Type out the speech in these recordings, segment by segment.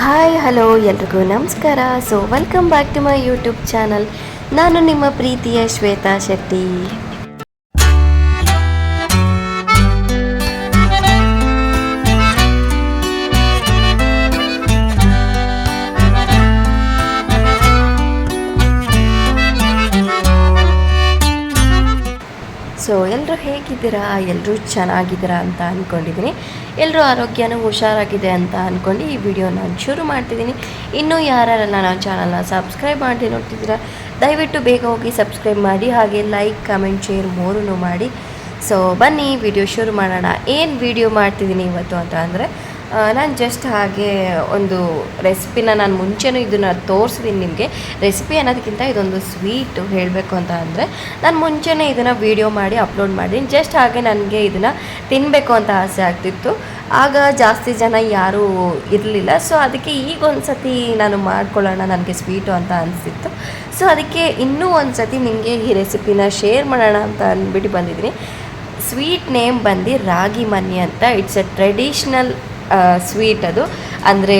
Hi, hello, ಎಲ್ರಿಗೂ ನಮಸ್ಕಾರ. So welcome back to my YouTube channel ನಾನು ನಿಮ್ಮ ಪ್ರೀತಿಯ ಶ್ವೇತಾ ಶೆಟ್ಟಿ. ಸೊ ಎಲ್ಲರೂ ಹೇಗಿದ್ದೀರಾ? ಎಲ್ಲರೂ ಚೆನ್ನಾಗಿದ್ದೀರಾ ಅಂತ ಅಂದ್ಕೊಂಡಿದ್ದೀನಿ ಎಲ್ಲರೂ ಆರೋಗ್ಯನೂ ಹುಷಾರಾಗಿದೆ ಅಂತ ಅಂದ್ಕೊಂಡು ಈ ವಿಡಿಯೋ ನಾನು ಶುರು ಮಾಡ್ತಿದ್ದೀನಿ. ಇನ್ನೂ ಯಾರ್ಯಾರೆಲ್ಲ ನಾನು ಚಾನಲ್ನ ಸಬ್ಸ್ಕ್ರೈಬ್ ಮಾಡಿ ನೋಡ್ತಿದ್ದೀರಾ, ದಯವಿಟ್ಟು ಬೇಗ ಹೋಗಿ ಸಬ್ಸ್ಕ್ರೈಬ್ ಮಾಡಿ, ಹಾಗೆ ಲೈಕ್, ಕಮೆಂಟ್, ಶೇರ್ ಮೂರೂ ಮಾಡಿ. ಸೊ ಬನ್ನಿ, ವಿಡಿಯೋ ಶುರು ಮಾಡೋಣ. ಏನು ವಿಡಿಯೋ ಮಾಡ್ತಿದ್ದೀನಿ ಇವತ್ತು ಅಂತ ಅಂದರೆ ನಾನು ಜಸ್ಟ್ ಹಾಗೆ ಒಂದು ರೆಸಿಪಿನ ನಾನು ಮುಂಚೆನೂ ಇದನ್ನು ತೋರಿಸಿದ್ದೀನಿ ನಿಮಗೆ. ರೆಸಿಪಿ ಅನ್ನೋದಕ್ಕಿಂತ ಇದೊಂದು ಸ್ವೀಟು ಹೇಳಬೇಕು ಅಂತ ಅಂದರೆ ನಾನು ಮುಂಚೆನೇ ಇದನ್ನು ವೀಡಿಯೋ ಮಾಡಿ ಅಪ್ಲೋಡ್ ಮಾಡಿದ್ದೀನಿ ಜಸ್ಟ್ ಹಾಗೆ ನನಗೆ ಇದನ್ನು ತಿನ್ನಬೇಕು ಅಂತ ಆಸೆ ಆಗ್ತಿತ್ತು. ಆಗ ಜಾಸ್ತಿ ಜನ ಯಾರೂ ಇರಲಿಲ್ಲ. ಸೊ ಅದಕ್ಕೆ ಈಗ ಒಂದು ಸತಿ ನಾನು ಮಾಡ್ಕೊಳ್ಳೋಣ, ನನಗೆ ಸ್ವೀಟು ಅಂತ ಅನಿಸಿತ್ತು. ಸೊ ಅದಕ್ಕೆ ಇನ್ನೂ ಒಂದು ಸತಿ ನಿಮಗೆ ಈ ರೆಸಿಪಿನ ಶೇರ್ ಮಾಡೋಣ ಅಂತ ಅಂದ್ಬಿಟ್ಟು ಬಂದಿದ್ದೀನಿ. ಸ್ವೀಟ್ ನೇಮ್ ಬಂದು ರಾಗಿ ಮನಿ ಅಂತ. ಇಟ್ಸ್ ಎ ಟ್ರೆಡಿಷ್ನಲ್ ಸ್ವೀಟ್ ಅದು. ಅಂದರೆ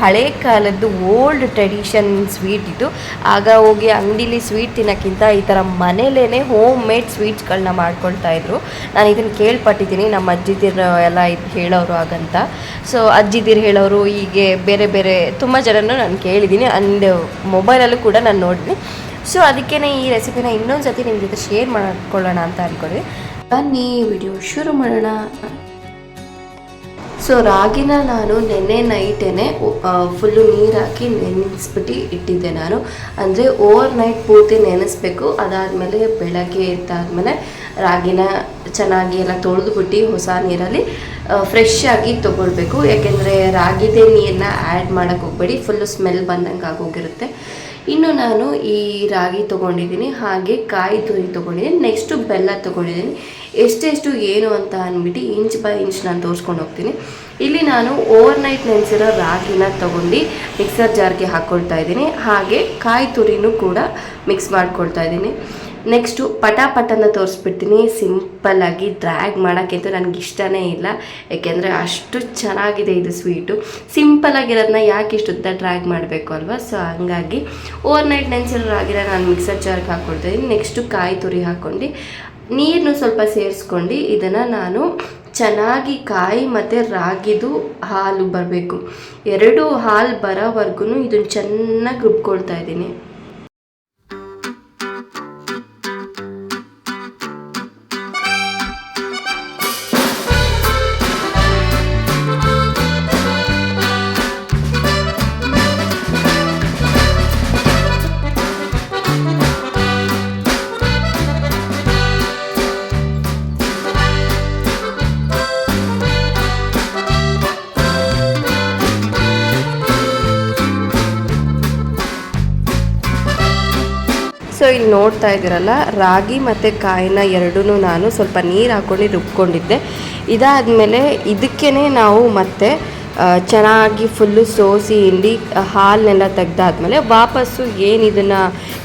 ಹಳೆ ಕಾಲದ್ದು ಓಲ್ಡ್ ಟ್ರೆಡಿಷನ್ ಸ್ವೀಟ್ ಇದು ಆಗ ಹೋಗಿ ಅಂಗಡಿಲಿ ಸ್ವೀಟ್ ತಿನ್ನೋಕ್ಕಿಂತ ಈ ಥರ ಮನೇಲೇ ಹೋಮ್ ಮೇಡ್ ಸ್ವೀಟ್ಸ್ಗಳನ್ನ ಮಾಡ್ಕೊಳ್ತಾ ಇದ್ರು. ನಾನು ಇದನ್ನು ಕೇಳ್ಪಟ್ಟಿದ್ದೀನಿ, ನಮ್ಮ ಅಜ್ಜಿದಿರು ಎಲ್ಲ ಇದು ಹೇಳೋರು ಆಗಂತ ಸೊ ಅಜ್ಜಿದಿರು ಹೇಳೋರು ಹೀಗೆ ಬೇರೆ ಬೇರೆ, ತುಂಬ ಜನರನ್ನು ನಾನು ಕೇಳಿದ್ದೀನಿ. ಅಂಡ್ ಮೊಬೈಲಲ್ಲೂ ಕೂಡ ನಾನು ನೋಡಿದ್ದೀನಿ ಸೊ ಅದಕ್ಕೇ ಈ ರೆಸಿಪಿನ ಇನ್ನೊಂದು ಸತಿ ನಿಮ್ಮ ಜೊತೆ ಶೇರ್ ಮಾಡ್ಕೊಳ್ಳೋಣ ಅಂತ ಅಂದ್ಕೊಂಡ್ವಿ ಬನ್ನಿ ವಿಡಿಯೋ ಶುರು ಮಾಡೋಣ. ಸೊ ರಾಗಿನ ನಾನು ನೆನ್ನೆ ನೈಟೇನೆ ಫುಲ್ಲು ನೀರು ಹಾಕಿ ನೆನೆಸ್ಬಿಟ್ಟು ಇಟ್ಟಿದ್ದೆ ನಾನು. ಅಂದರೆ ಓವರ್ ನೈಟ್ ಪೂರ್ತಿ ನೆನೆಸ್ಬೇಕು. ಅದಾದಮೇಲೆ ಬೆಳಗ್ಗೆ ಎದ್ದಾದಮೇಲೆ ರಾಗಿನ ಚೆನ್ನಾಗಿ ಎಲ್ಲ ತೊಳೆದ್ಬಿಟ್ಟು ಹೊಸ ನೀರಲ್ಲಿ ಫ್ರೆಶ್ ಆಗಿ ತೊಗೊಳ್ಬೇಕು. ಯಾಕೆಂದರೆ ರಾಗಿದೇ ನೀರನ್ನ ಆ್ಯಡ್ ಮಾಡೋಕ್ಕೆ ಹೋಗ್ಬೇಡಿ. ಫುಲ್ಲು ಸ್ಮೆಲ್ ಬಂದಂಗೆ ಆಗೋಗಿರುತ್ತೆ. ಇನ್ನು ನಾನು ಈ ರಾಗಿ ತೊಗೊಂಡಿದ್ದೀನಿ, ಹಾಗೆ ಕಾಯಿ ತುರಿ ತೊಗೊಂಡಿದ್ದೀನಿ ನೆಕ್ಸ್ಟು ಬೆಲ್ಲ ತೊಗೊಂಡಿದ್ದೀನಿ. ಎಷ್ಟೆಷ್ಟು ಏನು ಅಂತ ಅಂದ್ಬಿಟ್ಟು ಇಂಚ್ ಬೈ ಇಂಚ್ ನಾನು ತೋರಿಸ್ಕೊಂಡು ಹೋಗ್ತೀನಿ. ಇಲ್ಲಿ ನಾನು ಓವರ್ ನೈಟ್ ನೆನೆಸಿರೋ ರಾಗಿನ ತೊಗೊಂಡು ಮಿಕ್ಸರ್ ಜಾರ್ಗೆ ಹಾಕ್ಕೊಳ್ತಾ ಇದ್ದೀನಿ. ಹಾಗೆ ಕಾಯಿ ತುರಿನೂ ಕೂಡ ಮಿಕ್ಸ್ ಮಾಡ್ಕೊಳ್ತಾ ಇದ್ದೀನಿ. ನೆಕ್ಸ್ಟು ಪಟಾಪಟನ ತೋರಿಸ್ಬಿಡ್ತೀನಿ. ಸಿಂಪಲ್ಲಾಗಿ ಡ್ರ್ಯಾಗ್ ಮಾಡೋಕ್ಕಂತೂ ನನಗೆ ಇಷ್ಟನೇ ಇಲ್ಲ. ಯಾಕೆಂದರೆ ಅಷ್ಟು ಚೆನ್ನಾಗಿದೆ ಇದು ಸ್ವೀಟು ಸಿಂಪಲ್ಲಾಗಿರೋದನ್ನ ಯಾಕೆ ಇಷ್ಟು ಹೊತ್ತ ಡ್ರ್ಯಾಗ್ ಮಾಡಬೇಕು ಅಲ್ವಾ? ಸೊ ಹಂಗಾಗಿ ಓವರ್ ನೈಟ್ ನೆನ್ಸಿರೋ ನಾನು ಮಿಕ್ಸರ್ ಜಾರ್ಗೆ ಹಾಕ್ಕೊಡ್ತಾಯಿದ್ದೀನಿ ನೆಕ್ಸ್ಟು ಕಾಯಿ ತುರಿ ಹಾಕ್ಕೊಂಡು ನೀರನ್ನು ಸ್ವಲ್ಪ ಸೇರಿಸ್ಕೊಂಡು ಇದನ್ನು ನಾನು ಚೆನ್ನಾಗಿ ಕಾಯಿ ಮತ್ತು ರಾಗಿದು ಹಾಲು ಬರಬೇಕು. ಎರಡು ಹಾಲು ಬರೋವರೆಗೂ ಇದನ್ನು ಚೆನ್ನಾಗಿ ರುಬ್ಕೊಳ್ತಾ ಇದ್ದೀನಿ. ಇಲ್ಲಿ ನೋಡ್ತಾ ಇದ್ದೀರಲ್ಲ, ರಾಗಿ ಮತ್ತು ಕಾಯಿನ ಎರಡೂ ನಾನು ಸ್ವಲ್ಪ ನೀರು ಹಾಕ್ಕೊಂಡು ರುಬ್ಕೊಂಡಿದ್ದೆ. ಇದಾದಮೇಲೆ ಇದಕ್ಕೇ ನಾವು ಮತ್ತೆ ಚೆನ್ನಾಗಿ ಫುಲ್ಲು ಸೋಸಿ ಇಲ್ಲಿ ಹಾಲನ್ನೆಲ್ಲ ತೆಗೆದಾದ್ಮೇಲೆ ವಾಪಸ್ಸು ಏನು ಇದನ್ನು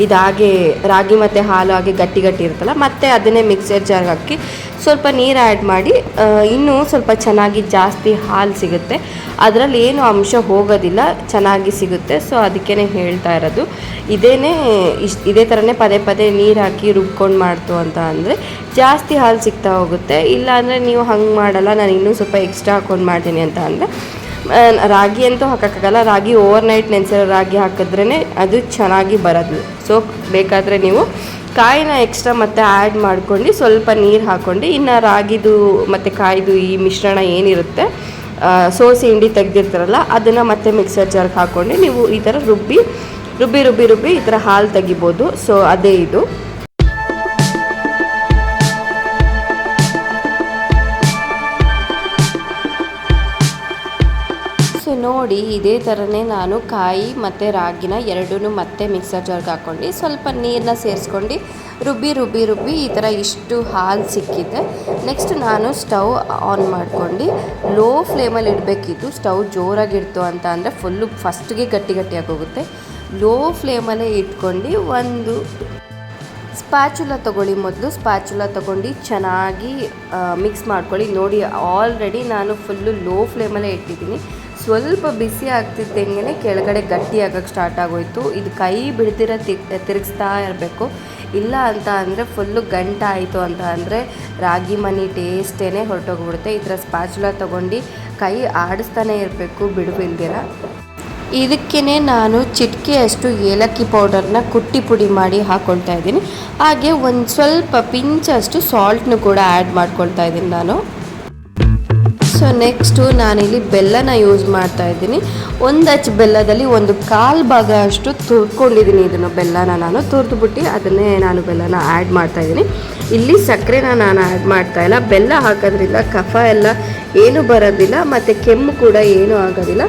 ಇದಾಗೆ ರಾಗಿ ಮತ್ತು ಹಾಲು ಹಾಗೆ ಗಟ್ಟಿ ಗಟ್ಟಿ ಇರುತ್ತಲ್ಲ, ಮತ್ತೆ ಅದನ್ನೇ ಮಿಕ್ಸರ್ ಜಾರ್ಗೆ ಹಾಕಿ ಸ್ವಲ್ಪ ನೀರು ಆ್ಯಡ್ ಮಾಡಿ ಇನ್ನೂ ಸ್ವಲ್ಪ ಚೆನ್ನಾಗಿ ಜಾಸ್ತಿ ಹಾಲು ಸಿಗುತ್ತೆ. ಅದರಲ್ಲಿ ಏನು ಅಂಶ ಹೋಗೋದಿಲ್ಲ, ಚೆನ್ನಾಗಿ ಸಿಗುತ್ತೆ. ಸೊ ಅದಕ್ಕೇ ಹೇಳ್ತಾ ಇರೋದು. ಇದೇನೇ ಇಷ್ಟು ಇದೇ ಥರನೇ ಪದೇ ಪದೇ ನೀರು ಹಾಕಿ ರುಬ್ಕೊಂಡು ಮಾಡ್ತು ಅಂತ ಅಂದರೆ ಜಾಸ್ತಿ ಹಾಲು ಸಿಗ್ತಾ ಹೋಗುತ್ತೆ. ಇಲ್ಲ ಅಂದರೆ ನೀವು ಹಂಗೆ ಮಾಡಲ್ಲ, ನಾನು ಇನ್ನೂ ಸ್ವಲ್ಪ ಎಕ್ಸ್ಟ್ರಾ ಹಾಕೊಂಡು ಮಾಡ್ತೀನಿ ಅಂತ ಅಂದರೆ ರಾಗಿ ಅಂತೂ ಹಾಕೋಕ್ಕಾಗಲ್ಲ. ರಾಗಿ ಓವರ್ ನೈಟ್ ನೆನೆಸಿರೋ ರಾಗಿ ಹಾಕಿದ್ರೇ ಅದು ಚೆನ್ನಾಗಿ ಬರೋದು. ಸೊ ಬೇಕಾದರೆ ನೀವು ಕಾಯಿನ ಎಕ್ಸ್ಟ್ರಾ ಮತ್ತೆ ಆ್ಯಡ್ ಮಾಡ್ಕೊಂಡು ಸ್ವಲ್ಪ ನೀರು ಹಾಕ್ಕೊಂಡು ಇನ್ನು ರಾಗಿದು ಮತ್ತು ಕಾಯಿದು ಈ ಮಿಶ್ರಣ ಏನಿರುತ್ತೆ ಸೋಸಿ ಹಿಂಡಿ ತೆಗೆದಿರ್ತಾರಲ್ಲ, ಅದನ್ನು ಮತ್ತೆ ಮಿಕ್ಸರ್ ಜಾರ್ಗೆ ಹಾಕ್ಕೊಂಡು ನೀವು ಈ ಥರ ರುಬ್ಬಿ ರುಬ್ಬಿ ರುಬ್ಬಿ ರುಬ್ಬಿ ಈ ಥರ ಹಾಲು ತೆಗಿಬೋದು. ಸೊ ಅದೇ ಇದು. ನೋಡಿ, ಇದೇ ಥರನೇ ನಾನು ಕಾಯಿ ಮತ್ತು ರಾಗಿನ ಎರಡೂ ಮತ್ತೆ ಮಿಕ್ಸರ್ ಜಾರ್ಗೆ ಹಾಕ್ಕೊಂಡು, ಸ್ವಲ್ಪ ನೀರನ್ನ ಸೇರಿಸ್ಕೊಂಡು, ರುಬ್ಬಿ ರುಬ್ಬಿ ರುಬ್ಬಿ ಈ ಥರ ಇಷ್ಟು ಹಾಲು ಸಿಕ್ಕಿದೆ. ನೆಕ್ಸ್ಟ್ ನಾನು ಸ್ಟವ್ ಆನ್ ಮಾಡ್ಕೊಂಡು, ಲೋ ಫ್ಲೇಮಲ್ಲಿ ಇಡಬೇಕಿತ್ತು. ಸ್ಟವ್ ಜೋರಾಗಿಡ್ತು ಅಂತ ಅಂದರೆ ಫುಲ್ಲು ಫಸ್ಟ್ಗೆ ಗಟ್ಟಿ ಗಟ್ಟಿಯಾಗಿ ಹೋಗುತ್ತೆ. ಲೋ ಫ್ಲೇಮಲ್ಲೇ ಇಟ್ಕೊಂಡು ಒಂದು ಸ್ಪ್ಯಾಚುಲ ತೊಗೊಳ್ಳಿ ಮೊದಲು. ಸ್ಪ್ಯಾಚುಲ ತೊಗೊಂಡು ಚೆನ್ನಾಗಿ ಮಿಕ್ಸ್ ಮಾಡ್ಕೊಳ್ಳಿ. ನೋಡಿ ಆಲ್ರೆಡಿ ನಾನು ಫುಲ್ಲು ಲೋ ಫ್ಲೇಮಲ್ಲೇ ಇಟ್ಟಿದ್ದೀನಿ. ಸ್ವಲ್ಪ ಬಿಸಿ ಆಗ್ತಿದ್ದಂಗೆ ಕೆಳಗಡೆ ಗಟ್ಟಿ ಆಗೋಕ್ಕೆ ಸ್ಟಾರ್ಟ್ ಆಗೋಯ್ತು. ಇದು ಕೈ ಬಿಡ್ದಿರ ತಿರುಗಿಸ್ತಾ ಇರಬೇಕು. ಇಲ್ಲ ಅಂತ ಅಂದರೆ ಫುಲ್ಲು ಗಂಟ ಆಯಿತು ಅಂತ ಅಂದರೆ ರಾಗಿ ಮನಿ ಟೇಸ್ಟೇ ಹೊರಟೋಗ್ಬಿಡುತ್ತೆ. ಈ ಥರ ಸ್ಪಾಚುಲ ತೊಗೊಂಡು ಕೈ ಆಡಿಸ್ತಾನೆ ಇರಬೇಕು ಬಿಡುವಿಲ್ದಿರ. ಇದಕ್ಕೇ ನಾನು ಚಿಟಿಕೆಯಷ್ಟು ಏಲಕ್ಕಿ ಪೌಡರ್ನ ಕುಟ್ಟಿ ಪುಡಿ ಮಾಡಿ ಹಾಕ್ಕೊಳ್ತಾ ಇದ್ದೀನಿ. ಹಾಗೆ ಒಂದು ಸ್ವಲ್ಪ ಪಿಂಚಷ್ಟು ಸಾಲ್ಟ್ನು ಕೂಡ ಆ್ಯಡ್ ಮಾಡ್ಕೊಳ್ತಾ ಇದ್ದೀನಿ ನಾನು. ಸೊ ನೆಕ್ಸ್ಟು ನಾನಿಲ್ಲಿ ಬೆಲ್ಲನ ಯೂಸ್ ಮಾಡ್ತಾ ಇದ್ದೀನಿ. ಒಂದು ಅಚ್ಚು ಬೆಲ್ಲದಲ್ಲಿ ಒಂದು ಕಾಲು ಭಾಗ ಅಷ್ಟು ತುರ್ಕೊಂಡಿದ್ದೀನಿ ಇದನ್ನು ಬೆಲ್ಲನ ನಾನು. ತುರಿದ್ಬಿಟ್ಟು ಅದನ್ನೇ ನಾನು ಬೆಲ್ಲನ ಆ್ಯಡ್ ಮಾಡ್ತಾ ಇದ್ದೀನಿ. ಇಲ್ಲಿ ಸಕ್ಕರೆನ ನಾನು ಆ್ಯಡ್ ಮಾಡ್ತಾ ಇಲ್ಲ. ಬೆಲ್ಲ ಹಾಕೋದ್ರಿಂದ ಕಫ ಎಲ್ಲ ಏನೂ ಬರೋದಿಲ್ಲ, ಮತ್ತು ಕೆಮ್ಮು ಕೂಡ ಏನೂ ಆಗೋದಿಲ್ಲ.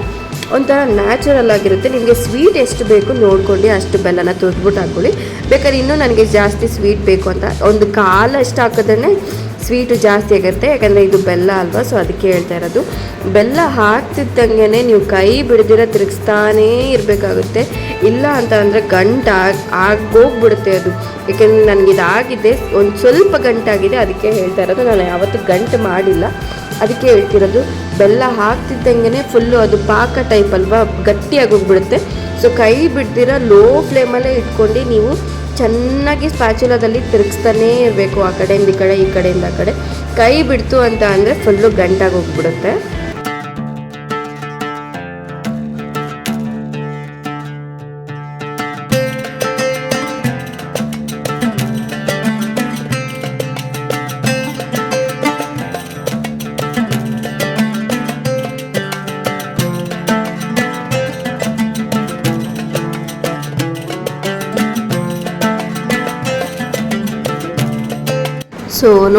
ಒಂಥರ ನ್ಯಾಚುರಲ್ ಆಗಿರುತ್ತೆ. ನಿಮಗೆ ಸ್ವೀಟ್ ಎಷ್ಟು ಬೇಕು ನೋಡ್ಕೊಂಡು ಅಷ್ಟು ಬೆಲ್ಲನ ತುರಿದ್ಬಿಟ್ಟು ಹಾಕ್ಕೊಳ್ಳಿ ಬೇಕಾದ್ರೆ ಇನ್ನೂ ನನಗೆ ಜಾಸ್ತಿ ಸ್ವೀಟ್ ಬೇಕು ಅಂತ. ಒಂದು ಕಾಲಷ್ಟು ಹಾಕಿದ್ರೆ ಸ್ವೀಟು ಜಾಸ್ತಿ ಆಗುತ್ತೆ, ಯಾಕಂದರೆ ಇದು ಬೆಲ್ಲ ಅಲ್ವಾ? ಸೊ ಅದಕ್ಕೆ ಹೇಳ್ತಾ ಇರೋದು. ಬೆಲ್ಲ ಹಾಕ್ತಿದ್ದಂಗೆ ನೀವು ಕೈ ಬಿಡ್ದಿರ ತಿರುಗಿಸ್ತಾನೇ ಇರಬೇಕಾಗುತ್ತೆ. ಇಲ್ಲ ಅಂತ ಅಂದರೆ ಗಂಟು ಆಗಿ ಆಗೋಗ್ಬಿಡುತ್ತೆ ಅದು. ಯಾಕೆಂದರೆ ನನಗೆ ಇದಾಗಿದೆ, ಒಂದು ಸ್ವಲ್ಪ ಗಂಟಾಗಿದೆ, ಅದಕ್ಕೆ ಹೇಳ್ತಾ ಇರೋದು. ನಾನು ಯಾವತ್ತೂ ಗಂಟು ಮಾಡಿಲ್ಲ. ಅದಕ್ಕೆ ಹೇಳ್ತಿರೋದು, ಬೆಲ್ಲ ಹಾಕ್ತಿದ್ದಂಗೆ ಫುಲ್ಲು ಅದು ಪಾಕ ಟೈಪ್ ಅಲ್ವಾ? ಗಟ್ಟಿಯಾಗಿ ಹೋಗ್ಬಿಡುತ್ತೆ. ಸೊ ಕೈ ಬಿಡ್ದಿರ ಲೋ ಫ್ಲೇಮಲ್ಲೇ ಇಟ್ಕೊಂಡು ನೀವು ಚೆನ್ನಾಗಿ ಸ್ಪ್ಯಾಚುಲದಲ್ಲಿ ತಿರುಗಿಸ್ತಾನೇ ಇರಬೇಕು ಆ ಕಡೆಯಿಂದ ಈ ಕಡೆ, ಈ ಕಡೆಯಿಂದ ಆ ಕಡೆ. ಕೈ ಬಿಡ್ತು ಅಂತ ಅಂದರೆ ಫುಲ್ಲು ಗಂಟಾಗಿ ಹೋಗ್ಬಿಡುತ್ತೆ.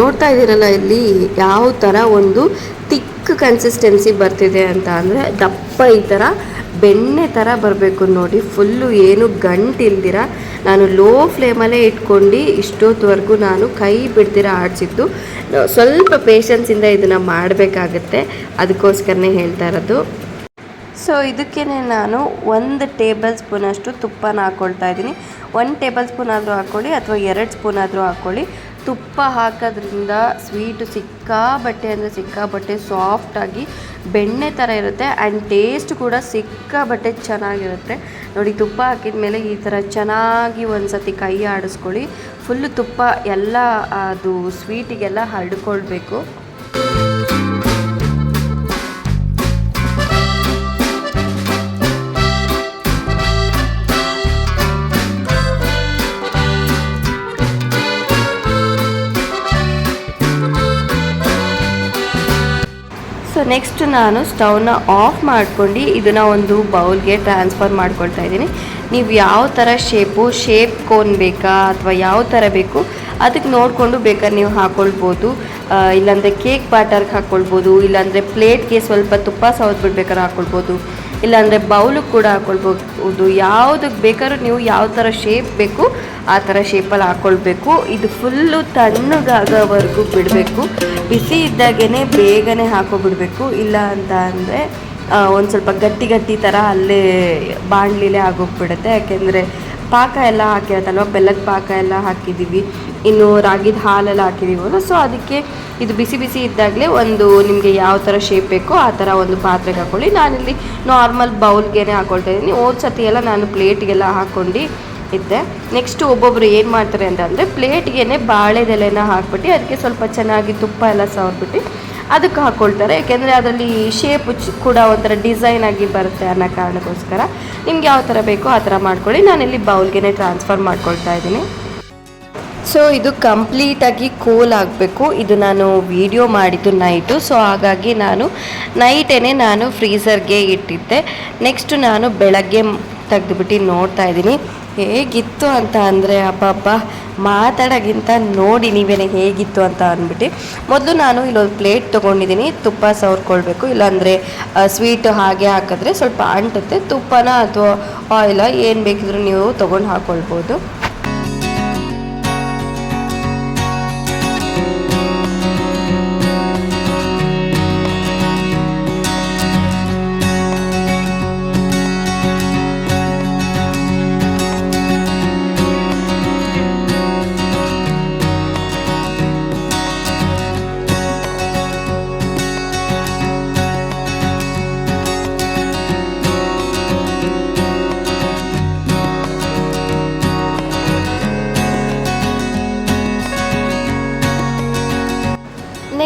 ನೋಡ್ತಾ ಇದ್ದೀರಲ್ಲ, ಇಲ್ಲಿ ಯಾವ ಥರ ಒಂದು ತಿಕ್ ಕನ್ಸಿಸ್ಟೆನ್ಸಿ ಬರ್ತಿದೆ ಅಂತ ಅಂದರೆ ದಪ್ಪ ಈ ಥರ ಬೆಣ್ಣೆ ಥರ ಬರಬೇಕು ನೋಡಿ. ಫುಲ್ಲು ಏನು ಗಂಟಿಲ್ದಿರ ನಾನು ಲೋ ಫ್ಲೇಮಲ್ಲೇ ಇಟ್ಕೊಂಡು ಇಷ್ಟೊತ್ತವರೆಗೂ ನಾನು ಕೈ ಬಿಡ್ದಿರ ಆಡಿಸಿದ್ದು. ಸ್ವಲ್ಪ ಪೇಷನ್ಸಿಂದ ಇದನ್ನು ಮಾಡಬೇಕಾಗತ್ತೆ. ಅದಕ್ಕೋಸ್ಕರನೇ ಹೇಳ್ತಾ ಇರೋದು. ಸೊ ಇದಕ್ಕೇ ನಾನು ಒಂದು ಟೇಬಲ್ ಸ್ಪೂನಷ್ಟು ತುಪ್ಪನ ಹಾಕ್ಕೊಳ್ತಾ ಇದ್ದೀನಿ. ಒಂದು ಟೇಬಲ್ ಸ್ಪೂನ್ ಆದರೂ ಹಾಕ್ಕೊಳ್ಳಿ ಅಥವಾ ಎರಡು ಸ್ಪೂನ್ ಆದರೂ ಹಾಕ್ಕೊಳ್ಳಿ ತುಪ್ಪ ಹಾಕೋದ್ರಿಂದ ಸ್ವೀಟು ಸಿಕ್ಕಾಬಟ್ಟೆ ಅಂದರೆ ಸಿಕ್ಕಾಬಟ್ಟೆ ಸಾಫ್ಟಾಗಿ ಬೆಣ್ಣೆ ಥರ ಇರುತ್ತೆ ಆ್ಯಂಡ್ ಟೇಸ್ಟ್ ಕೂಡ ಸಿಕ್ಕಾಬಟ್ಟೆ ಚೆನ್ನಾಗಿರುತ್ತೆ. ನೋಡಿ ತುಪ್ಪ ಹಾಕಿದ ಮೇಲೆ ಈ ಥರ ಚೆನ್ನಾಗಿ ಒಂದು ಸತಿ ಕೈ ಆಡಿಸ್ಕೊಳ್ಳಿ. ಫುಲ್ಲು ತುಪ್ಪ ಎಲ್ಲ, ಅದು ಸ್ವೀಟಿಗೆಲ್ಲ ಹರಡ್ಕೊಳ್ಬೇಕು. ನೆಕ್ಸ್ಟ್ ನಾನು ಸ್ಟವ್ನ ಆಫ್ ಮಾಡ್ಕೊಂಡು ಇದನ್ನು ಒಂದು ಬೌಲ್ಗೆ ಟ್ರಾನ್ಸ್ಫರ್ ಮಾಡ್ಕೊಳ್ತಾ ಇದ್ದೀನಿ. ನೀವು ಯಾವ ಥರ ಶೇಪು ಶೇಪ್ ಕೋನ್ ಬೇಕಾ ಅಥವಾ ಯಾವ ಥರ ಬೇಕು, ಅದಕ್ಕೆ ನೋಡಿಕೊಂಡು ಬೇಕಾದ್ರೆ ನೀವು ಹಾಕ್ಕೊಳ್ಬೋದು ಇಲ್ಲಾಂದರೆ ಕೇಕ್ ಬ್ಯಾಟರ್ಗೆ ಹಾಕ್ಕೊಳ್ಬೋದು ಇಲ್ಲಾಂದರೆ ಪ್ಲೇಟ್ಗೆ ಸ್ವಲ್ಪ ತುಪ್ಪ ಸವದ್ ಬಿಡ್ಬೇಕಾದ್ರೆ ಹಾಕ್ಕೊಳ್ಬೋದು ಇಲ್ಲಾಂದರೆ ಬೌಲಿಗೆ ಕೂಡ ಹಾಕ್ಕೊಳ್ಬೋದು ಯಾವುದಕ್ಕೆ ಬೇಕಾದ್ರೂ ನೀವು ಯಾವ ಥರ ಶೇಪ್ ಬೇಕು, ಆ ಥರ ಶೇಪಲ್ಲಿ ಹಾಕ್ಕೊಳ್ಬೇಕು ಇದು ಫುಲ್ಲು ತಣ್ಣಗಾಗೋವರೆಗೂ ಬಿಡಬೇಕು. ಬಿಸಿ ಇದ್ದಾಗೇ ಬೇಗನೆ ಹಾಕೋಬಿಡಬೇಕು. ಇಲ್ಲ ಅಂತ ಅಂದರೆ ಒಂದು ಸ್ವಲ್ಪ ಗಟ್ಟಿ ಗಟ್ಟಿ ಥರ ಅಲ್ಲೇ ಬಾಣಲಿಲೇ ಆಗೋಗ್ಬಿಡುತ್ತೆ. ಯಾಕೆಂದರೆ ಪಾಕ ಎಲ್ಲ ಹಾಕಿರತ್ತಲ್ವ ಬೆಲ್ಲದ ಪಾಕ ಎಲ್ಲ ಹಾಕಿದ್ದೀವಿ ಇನ್ನು ರಾಗಿದ ಹಾಲೆಲ್ಲ ಹಾಕಿದ್ದೀವಲ್ಲ ಸೊ ಅದಕ್ಕೆ ಇದು ಬಿಸಿ ಬಿಸಿ ಇದ್ದಾಗಲೇ ಒಂದು ನಿಮಗೆ ಯಾವ ಥರ ಶೇಪ್ ಬೇಕೋ ಆ ಥರ ಒಂದು ಪಾತ್ರೆಗೆ ಹಾಕ್ಕೊಳ್ಳಿ ನಾನಿಲ್ಲಿ ನಾರ್ಮಲ್ ಬೌಲ್ಗೆ ಹಾಕ್ಕೊಳ್ತಾ ಇದ್ದೀನಿ. ಹೋದ ಸತಿ ಎಲ್ಲ ನಾನು ಪ್ಲೇಟ್ಗೆಲ್ಲ ಹಾಕ್ಕೊಂಡು ಇದ್ದೆ. ನೆಕ್ಸ್ಟ್ ಒಬ್ಬೊಬ್ಬರು ಏನು ಮಾಡ್ತಾರೆ ಅಂತಂದರೆ ಪ್ಲೇಟ್ಗೆ ಬಾಳೆದೆಲೆನ ಹಾಕ್ಬಿಟ್ಟು ಅದಕ್ಕೆ ಸ್ವಲ್ಪ ಚೆನ್ನಾಗಿ ತುಪ್ಪ ಎಲ್ಲ ಸವರ್ಬಿಟ್ಟು ಅದಕ್ಕೆ ಹಾಕ್ಕೊಳ್ತಾರೆ ಯಾಕೆಂದರೆ ಅದರಲ್ಲಿ ಶೇಪ್ ಕೂಡ ಒಂಥರ ಡಿಸೈನ್ ಆಗಿ ಬರುತ್ತೆ ಅನ್ನೋ ಕಾರಣಕ್ಕೋಸ್ಕರ. ನಿಮ್ಗೆ ಯಾವ ಥರ ಬೇಕೋ ಆ ಥರ ಮಾಡ್ಕೊಳ್ಳಿ. ನಾನಿಲ್ಲಿ ಬೌಲ್ಗೆ ಟ್ರಾನ್ಸ್ಫರ್ ಮಾಡ್ಕೊಳ್ತಾ ಇದ್ದೀನಿ. ಸೊ ಇದು ಕಂಪ್ಲೀಟಾಗಿ ಕೂಲ್ ಆಗಬೇಕು. ಇದು ನಾನು ವಿಡಿಯೋ ಮಾಡಿದ್ದು ನೈಟು. ಸೊ ಹಾಗಾಗಿ ನಾನು ನೈಟೇ ನಾನು ಫ್ರೀಸರ್ಗೆ ಇಟ್ಟಿದ್ದೆ. ನೆಕ್ಸ್ಟ್ ನಾನು ಬೆಳಗ್ಗೆ ತೆಗೆದುಬಿಟ್ಟು ನೋಡ್ತಾ ಇದ್ದೀನಿ. ಹೇಗಿತ್ತು ಅಂತ ಅಂದರೆ, ಅಬ್ಬಬ್ಬ, ಮಾತಾಡೋಕ್ಕಿಂತ ನೋಡಿ ನೀವೇನೆ ಹೇಗಿತ್ತು ಅಂತ ಅಂದ್ಬಿಟ್ಟು. ಮೊದಲು ನಾನು ಇಲ್ಲೊಂದು ಪ್ಲೇಟ್ ತೊಗೊಂಡಿದ್ದೀನಿ. ತುಪ್ಪ ಸವರ್ಕೊಳ್ಬೇಕು. ಇಲ್ಲಾಂದರೆ ಸ್ವೀಟ್ ಹಾಗೆ ಹಾಕಿದ್ರೆ ಸ್ವಲ್ಪ ಅಂಟುತ್ತೆ. ತುಪ್ಪನ ಅಥವಾ ಆಯಿಲ ಏನು ಬೇಕಿದ್ರೂ ನೀವು ತೊಗೊಂಡು ಹಾಕ್ಕೊಳ್ಬೋದು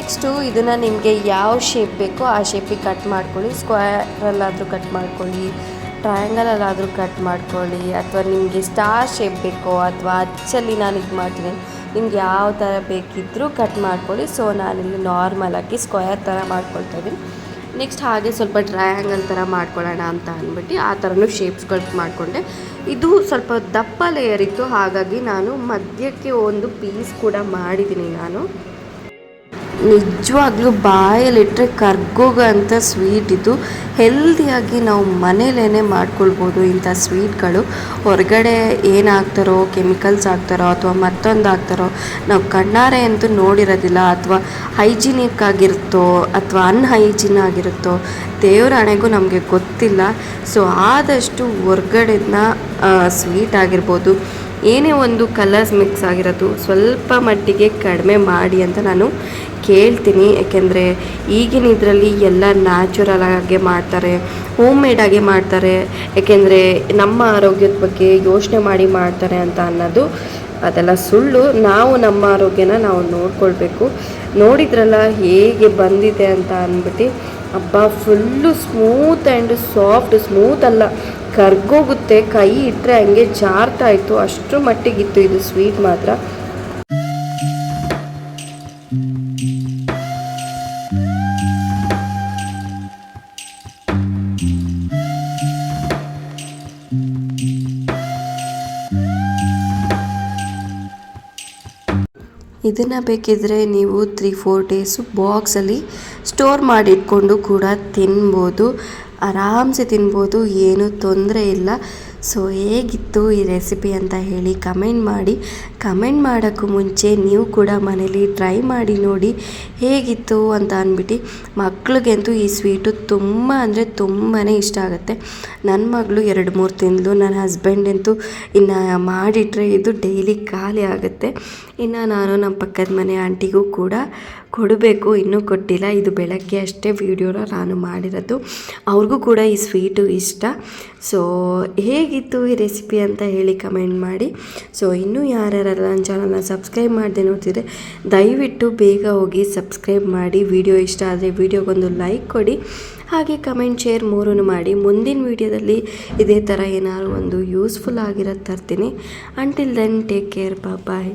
ನೆಕ್ಸ್ಟು ಇದನ್ನು ನಿಮಗೆ ಯಾವ ಶೇಪ್ ಬೇಕೋ ಆ ಶೇಪಿಗೆ ಕಟ್ ಮಾಡ್ಕೊಳ್ಳಿ. ಸ್ಕ್ವಯರಲ್ಲಾದರೂ ಕಟ್ ಮಾಡ್ಕೊಳ್ಳಿ. ಟ್ರಯಾಂಗಲಲ್ಲಾದರೂ ಕಟ್ ಮಾಡ್ಕೊಳ್ಳಿ. ಅಥವಾ ನಿಮಗೆ ಸ್ಟಾರ್ ಶೇಪ್ ಬೇಕೋ ಅಥವಾ ಅಚ್ಚಲ್ಲಿ ನಾನು ಇದು ಮಾಡ್ತೀನಿ, ನಿಮ್ಗೆ ಯಾವ ಥರ ಬೇಕಿದ್ದರೂ ಕಟ್ ಮಾಡ್ಕೊಳ್ಳಿ. ಸೊ ನಾನಿಲ್ಲಿ ನಾರ್ಮಲಾಗಿ ಸ್ಕ್ವೇರ್ ಥರ ಮಾಡ್ಕೊಳ್ತಾ ಇದ್ದೀನಿ. ನೆಕ್ಸ್ಟ್ ಹಾಗೆ ಸ್ವಲ್ಪ ಟ್ರಯಾಂಗಲ್ ಥರ ಮಾಡ್ಕೊಳ್ಳೋಣ ಅಂತ ಅಂದ್ಬಿಟ್ಟು ಆ ಥರನೂ ಶೇಪ್ಸ್ಗಳು ಮಾಡಿಕೊಂಡೆ. ಇದು ಸ್ವಲ್ಪ ದಪ್ಪ ಲೇಯರ್ ಇತ್ತು, ಹಾಗಾಗಿ ನಾನು ಮಧ್ಯಕ್ಕೆ ಒಂದು ಪೀಸ್ ಕೂಡ ಮಾಡಿದ್ದೀನಿ ನಾನು. ನಿಜವಾಗ್ಲೂ ಬಾಯಲ್ಲಿಟ್ಟರೆ ಕರ್ಗೋಗೋಂಥ ಸ್ವೀಟ್ ಇದು. ಹೆಲ್ದಿಯಾಗಿ ನಾವು ಮನೇಲೇ ಮಾಡ್ಕೊಳ್ಬೋದು ಇಂಥ ಸ್ವೀಟ್ಗಳು ಹೊರಗಡೆ ಏನು ಕೆಮಿಕಲ್ಸ್ ಹಾಕ್ತಾರೋ ಅಥವಾ ಮತ್ತೊಂದು ಹಾಕ್ತಾರೋ ನಾವು ಕಣ್ಣಾರೆ ಅಂತೂ ನೋಡಿರೋದಿಲ್ಲ ಅಥವಾ ಹೈಜಿನಿಕ್ ಆಗಿರುತ್ತೋ ಅಥವಾ ಅನ್ಹೈಜಿನ್ ಆಗಿರುತ್ತೋ, ದೇವ್ರ ಹಣೆಗೂ ನಮಗೆ ಗೊತ್ತಿಲ್ಲ. ಸೊ ಆದಷ್ಟು ಹೊರ್ಗಡೆನ ಸ್ವೀಟ್ ಆಗಿರ್ಬೋದು. ಏನೇ ಒಂದು ಕಲರ್ಸ್ ಮಿಕ್ಸ್ ಆಗಿರೋದು ಸ್ವಲ್ಪ ಮಟ್ಟಿಗೆ ಕಡಿಮೆ ಮಾಡಿ ಅಂತ ನಾನು ಕೇಳ್ತೀನಿ. ಯಾಕೆಂದರೆ ಈಗಿನ ಇದರಲ್ಲಿ ಎಲ್ಲ ನ್ಯಾಚುರಲ್ ಆಗಿ ಮಾಡ್ತಾರೆ ಹೋಮ್ ಮೇಡಾಗಿ ಮಾಡ್ತಾರೆ. ಯಾಕೆಂದರೆ ನಮ್ಮ ಆರೋಗ್ಯದ ಬಗ್ಗೆ ಯೋಚನೆ ಮಾಡಿ ಮಾಡ್ತಾರೆ ಅಂತ ಅನ್ನೋದು ಅದೆಲ್ಲ ಸುಳ್ಳು. ನಾವು ನಮ್ಮ ಆರೋಗ್ಯನ ನಾವು ನೋಡ್ಕೊಳ್ಬೇಕು. ನೋಡಿದ್ರಲ್ಲ ಹೇಗೆ ಬಂದಿದೆ ಅಂತ ಅಂದ್ಬಿಟ್ಟು ಹಬ್ಬ full smooth and soft smooth ಅಲ್ಲ. ಕರ್ಗೋಗುತ್ತೆ, ಕೈ ಇಟ್ಟರೆ ಹಂಗೆ ಜಾರ್ತಾ ಇತ್ತು ಅಷ್ಟರ ಮಟ್ಟಿಗಿತ್ತು ಇದು ಸ್ವೀಟ್ ಮಾತ್ರ. ಇದನ್ನು ಬೇಕಿದ್ರೆ ನೀವು ತ್ರೀ ಫೋರ್ ಡೇಸು ಬಾಕ್ಸಲ್ಲಿ ಸ್ಟೋರ್ ಮಾಡಿಟ್ಕೊಂಡು ಕೂಡ ತಿನ್ಬೋದು. ಆರಾಮ್ಸೆ ತಿನ್ಬೋದು, ಏನೂ ತೊಂದರೆ ಇಲ್ಲ. ಸೊ ಹೇಗಿತ್ತು ಈ ರೆಸಿಪಿ ಅಂತ ಹೇಳಿ ಕಮೆಂಟ್ ಮಾಡಿ. ಕಮೆಂಟ್ ಮಾಡೋಕ್ಕೂ ಮುಂಚೆ ನೀವು ಕೂಡ ಮನೇಲಿ ಟ್ರೈ ಮಾಡಿ ನೋಡಿ ಹೇಗಿತ್ತು ಅಂತ ಅಂದ್ಬಿಟ್ಟು. ಮಕ್ಳಿಗಂತೂ ಈ ಸ್ವೀಟು ತುಂಬ ಅಂದರೆ ತುಂಬಾ ಇಷ್ಟ ಆಗುತ್ತೆ. ನನ್ನ ಮಗಳು ಎರಡು ಮೂರು ತಿಂದಳು ನನ್ನ ಹಸ್ಬೆಂಡಂತೂ ಇನ್ನು ಮಾಡಿಟ್ರೆ ಇದು ಡೈಲಿ ಖಾಲಿ ಆಗುತ್ತೆ. ಇನ್ನು ನಾನು ನಮ್ಮ ಪಕ್ಕದ ಮನೆ ಆಂಟಿಗೂ ಕೂಡ ಕೊಡಬೇಕು, ಇನ್ನೂ ಕೊಟ್ಟಿಲ್ಲ. ಇದು ಬೆಳಗ್ಗೆ ಅಷ್ಟೇ ವೀಡಿಯೋನ ನಾನು ಮಾಡಿರೋದು. ಅವ್ರಿಗೂ ಕೂಡ ಈ ಸ್ವೀಟು ಇಷ್ಟ. ಸೊ ಹೇಗಿತ್ತು ಈ ರೆಸಿಪಿ ಅಂತ ಹೇಳಿ ಕಮೆಂಟ್ ಮಾಡಿ. ಸೊ ಇನ್ನೂ ಯಾರ್ಯಾರಲ್ಲ ನನ್ನ ಚಾನಲ್ನ ಸಬ್ಸ್ಕ್ರೈಬ್ ಮಾಡದೆ ನೋಡ್ತಿದ್ರೆ, ದಯವಿಟ್ಟು ಬೇಗ ಹೋಗಿ ಸಬ್ಸ್ಕ್ರೈಬ್ ಮಾಡಿ. ವಿಡಿಯೋ ಇಷ್ಟ ಆದರೆ ವಿಡಿಯೋಗೊಂದು ಲೈಕ್ ಕೊಡಿ. ಹಾಗೆ ಕಮೆಂಟ್, ಶೇರ್ ಮೂರೂ ಮಾಡಿ. ಮುಂದಿನ ವೀಡಿಯೋದಲ್ಲಿ ಇದೇ ಥರ ಏನಾದ್ರು ಒಂದು ಯೂಸ್ಫುಲ್ ಆಗಿರೋದು ತರ್ತೀನಿ. Until then take care bye